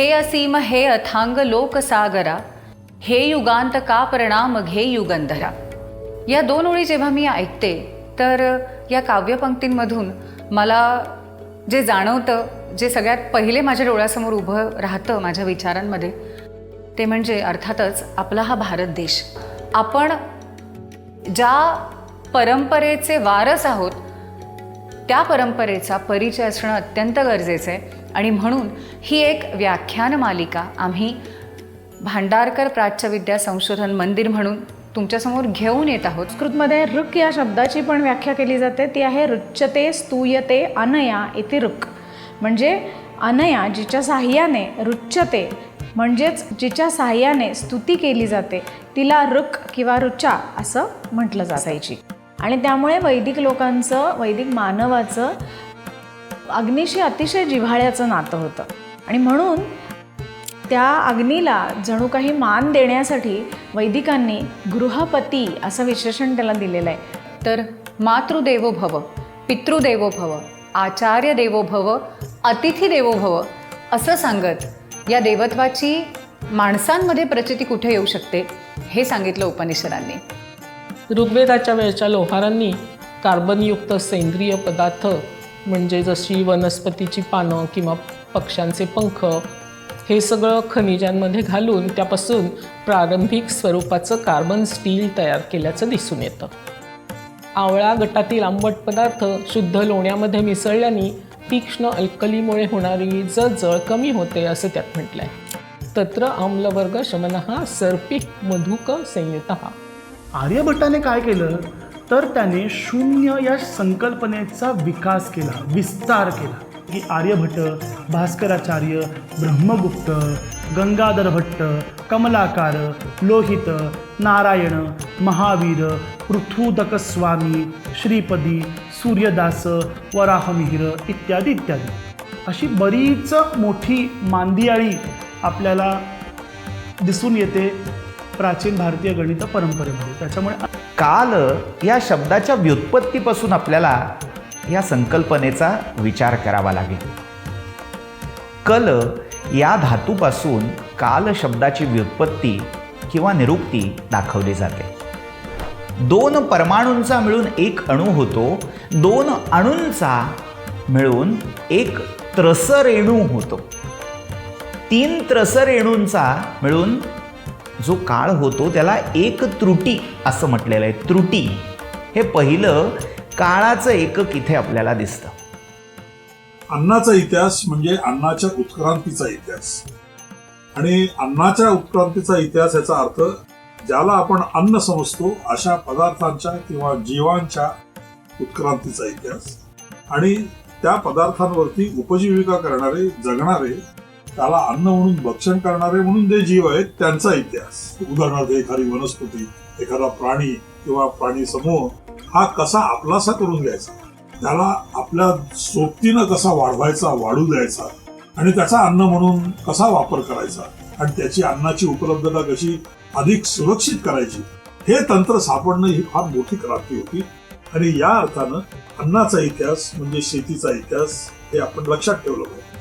हे असीम हे अथांग लोकसागरा हे युगांत का परिणाम घे युगंधरा या दोन ओळी जेव्हा मी ऐकते तर या काव्यपंक्तींमधून मला जे जाणवतं जे सगळ्यात पहिले माझ्या डोळ्यासमोर उभं राहतं माझ्या विचारांमध्ये ते म्हणजे अर्थातच आपला हा भारत देश. आपण ज्या परंपरेचे वारस आहोत त्या परंपरेचा परिचय असणं अत्यंत गरजेचं आहे. आणि म्हणून ही एक व्याख्यान मालिका आम्ही भांडारकर प्राच्यविद्या संशोधन मंदिर म्हणून तुमच्यासमोर घेऊन येत आहोत. संस्कृतमध्ये ऋक या शब्दाची पण व्याख्या केली जाते. ती आहे रुच्यते स्तूयते अनया इथे ऋक. म्हणजे अनया जिच्या साह्याने रुच्यते म्हणजेच जिच्या साह्याने स्तुती केली जाते तिला ऋक किंवा रुचा असं म्हटलं जायची आणि त्यामुळे वैदिक लोकांचं वैदिक मानवाचं अग्नीशी अतिशय जिव्हाळ्याचं नातं होतं. आणि म्हणून त्या अग्नीला जणू काही मान देण्यासाठी वैदिकांनी गृहपती असं विशेषण त्याला दिलेलं आहे. तर मातृदेवो भव पितृदेवो भव आचार्य देवो भव अतिथी देवो भव असं सांगत या देवत्वाची माणसांमध्ये प्रचिती कुठे येऊ शकते हे सांगितलं उपनिषदांनी. ऋग्वेदाच्या वेळच्या लोहारांनी कार्बनयुक्त सेंद्रिय पदार्थ म्हणजे जशी वनस्पतीची पानं किंवा पक्ष्यांचे पंख हे सगळं खनिजांमध्ये घालून त्यापासून प्रारंभिक स्वरूपाचं कार्बन स्टील तयार केल्याचं दिसून येतं. आवळा गटातील आंबट पदार्थ शुद्ध लोण्यामध्ये मिसळल्याने तीक्ष्ण अल्कलीमुळे होणारी जळजळ कमी होते असं त्यात म्हटलंय. तत्र आम्लवर्ग शमन सर्पिक मधुक संयुत. आर्यभट्टाने काय केलं? तर त्याने शून्य या संकल्पनेचा विकास केला विस्तार केला. की आर्यभट्ट भास्कराचार्य ब्रह्मगुप्त गंगाधर भट्ट कमलाकार लोहित नारायण महावीर पृथुदकस्वामी श्रीपदी सूर्यदास वराहमिहिर इत्यादी इत्यादी. अशी बरीच मोठी मांदियाळी आपल्याला दिसून येते प्राचीन भारतीय गणित परंपरेमध्ये. त्याच्यामुळे काल या शब्दाच्या व्युत्पत्तीपासून आपल्याला या संकल्पनेचा विचार करावा लागेल. कल या धातूपासून काल शब्दाची व्युत्पत्ती किंवा निरुक्ती दाखवली जाते. दोन परमाणूंचा मिळून एक अणू होतो दोन अणूंचा मिळून एक त्रसरेणू होतो. तीन त्रसरेणूंचा मिळून जो काळ होतो त्याला एक त्रुटी असं म्हटलेलं आहे. त्रुटी. हे पहिलं काळाचं एकक इथे आपल्याला दिसतं. अन्नाचा इतिहास म्हणजे अन्नाच्या उत्क्रांतीचा इतिहास. आणि अन्नाच्या उत्क्रांतीचा इतिहास याचा अर्थ ज्याला आपण अन्न समजतो अशा पदार्थांच्या किंवा जीवांच्या उत्क्रांतीचा इतिहास. आणि त्या पदार्थांवरती उपजीविका करणारे जगणारे त्याला अन्न म्हणून भक्षण करणारे म्हणून जे जीव आहेत त्यांचा इतिहास. उदाहरणार्थ एखादी वनस्पती एखादा प्राणी किंवा प्राणी समूह हा कसा आपलासा करून घ्यायचा? त्याला आपल्या सोबतीनं कसा वाढवायचा वाढू द्यायचा? आणि त्याचा अन्न म्हणून कसा वापर करायचा? आणि त्याची अन्नाची उपलब्धता कशी अधिक सुरक्षित करायची? हे तंत्र सापडणं ही फार मोठी क्रांती होती. आणि या अर्थानं अन्नाचा इतिहास म्हणजे शेतीचा इतिहास हे आपण लक्षात ठेवलं पाहिजे.